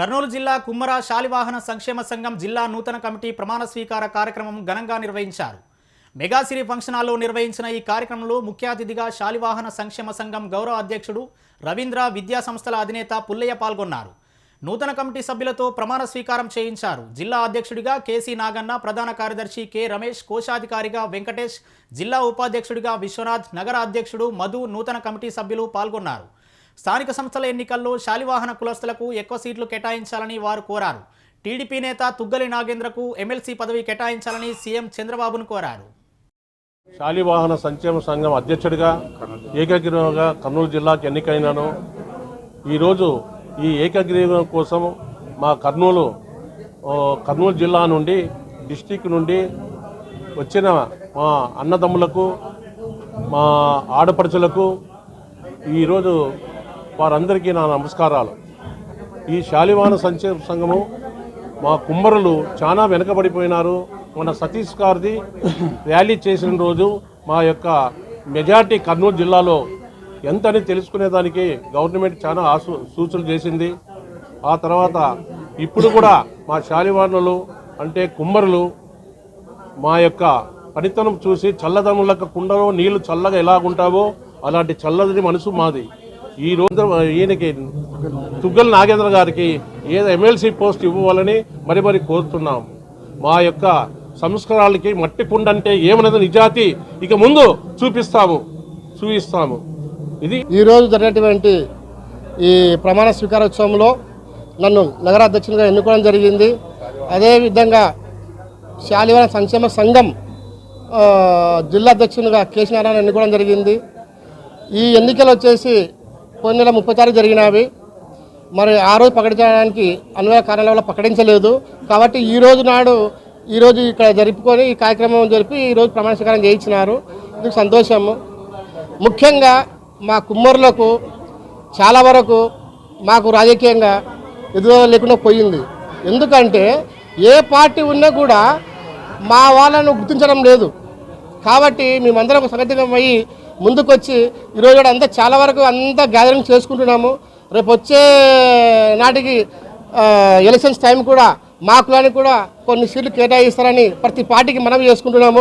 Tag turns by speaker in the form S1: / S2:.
S1: కర్నూలు జిల్లా కుమ్మర శాలివాహన సంక్షేమ సంఘం జిల్లా నూతన కమిటీ ప్రమాణ స్వీకార కార్యక్రమం ఘనంగా నిర్వహించారు. మెగాసిరి ఫంక్షన్ హాల్లో నిర్వహించిన ఈ కార్యక్రమంలో ముఖ్య అతిథిగా శాలివాహన సంక్షేమ సంఘం గౌరవ అధ్యక్షుడు రవీంద్ర విద్యా సంస్థల అధినేత పుల్లయ్య పాల్గొన్నారు. నూతన కమిటీ సభ్యులతో ప్రమాణ స్వీకారం చేయించారు. జిల్లా అధ్యక్షుడిగా కేసీ నాగన్న ప్రధాన కార్యదర్శి కె రమేష్ కోశాధికారిగా వెంకటేష్ జిల్లా ఉపాధ్యక్షుడిగా విశ్వనాథ్ నగర అధ్యక్షుడు మధు నూతన కమిటీ సభ్యులు పాల్గొన్నారు. స్థానిక సంస్థల ఎన్నికల్లో శాలివాహన కులస్తులకు ఎక్కువ సీట్లు కేటాయించాలని వారు కోరారు. టీడీపీ నేత తుగ్గలి నాగేంద్రకు ఎమ్మెల్సీ పదవి కేటాయించాలని సీఎం చంద్రబాబును కోరారు.
S2: శాలివాహన సంక్షేమ సంఘం అధ్యక్షుడిగా ఏకగ్రీవంగా కర్నూలు జిల్లాకు ఎన్నికైనాను. ఈరోజు ఈ ఏకగ్రీవం కోసం మా కర్నూలు కర్నూలు జిల్లా నుండి డిస్టిక్ నుండి వచ్చిన మా అన్నదమ్ములకు మా ఆడపడుచులకు ఈరోజు వారందరికీ నా నమస్కారాలు. ఈ శాలివాహన సంక్షేమ సంఘము మా కుమ్మరులు చాలా వెనకబడిపోయినారు. మన సతీష్ గారిది ర్యాలీ చేసిన రోజు మా యొక్క మెజార్టీ కర్నూలు జిల్లాలో ఎంతని తెలుసుకునేదానికి గవర్నమెంట్ చాలా ఆసు సూచనలు చేసింది. ఆ తర్వాత ఇప్పుడు కూడా మా శాలివానులు అంటే కుమ్మరులు మా యొక్క పనితనం చూసి చల్లదములకు కుండలో నీళ్ళు చల్లగా ఎలాగుంటావో అలాంటి చల్లదని మనసు మాది. ఈ రోజు ఈయనకి తుగ్గల్ నాగేంద్ర గారికి ఏదో ఎమ్మెల్సీ పోస్ట్ ఇవ్వాలని మరి మరి కోరుతున్నాం. మా యొక్క సంస్కారాలకి మట్టి కుండంటే అంటే నిజాతి ఇక ముందు చూపిస్తాము. చూపిస్తాము. ఇది
S3: ఈరోజు జరిగినటువంటి ఈ ప్రమాణ స్వీకారోత్సవంలో నన్ను నగరాధ్యక్షునిగా ఎన్నుకోవడం జరిగింది. అదేవిధంగా శాలివాన సంక్షేమ సంఘం జిల్లా అధ్యక్షునిగా కేసీ నారాయణ ఎన్నుకోవడం జరిగింది. ఈ ఎన్నికలు వచ్చేసి కొన్ని నెల ముప్పై తారీఖు జరిగినవి. మరి ఆ రోజు ప్రకటించడానికి అన్వయ కారణాల వల్ల ప్రకటించలేదు. కాబట్టి ఈ రోజు నాడు ఈరోజు ఇక్కడ జరుపుకొని ఈ కార్యక్రమం జరిపి ఈరోజు ప్రమాణ స్వీకారం చేయించినారు. ఇందుకు సంతోషము ముఖ్యంగా మా కుమ్మరులకు చాలా వరకు మాకు రాజకీయంగా ఎదురు లేకుండా పోయింది. ఎందుకంటే ఏ పార్టీ ఉన్నా కూడా మా వాళ్ళను గుర్తించడం లేదు. కాబట్టి మేమందరం సంఘటితమయ్యి ముందుకొచ్చి ఈరోజు కూడా అంతా చాలా వరకు అంతా గ్యాదరింగ్ చేసుకుంటున్నాము. రేపు వచ్చే నాటికి ఎలక్షన్స్ టైం కూడా మా కులానికి కూడా కొన్ని సీట్లు కేటాయిస్తారని ప్రతి పార్టీకి మనం చేసుకుంటున్నాము.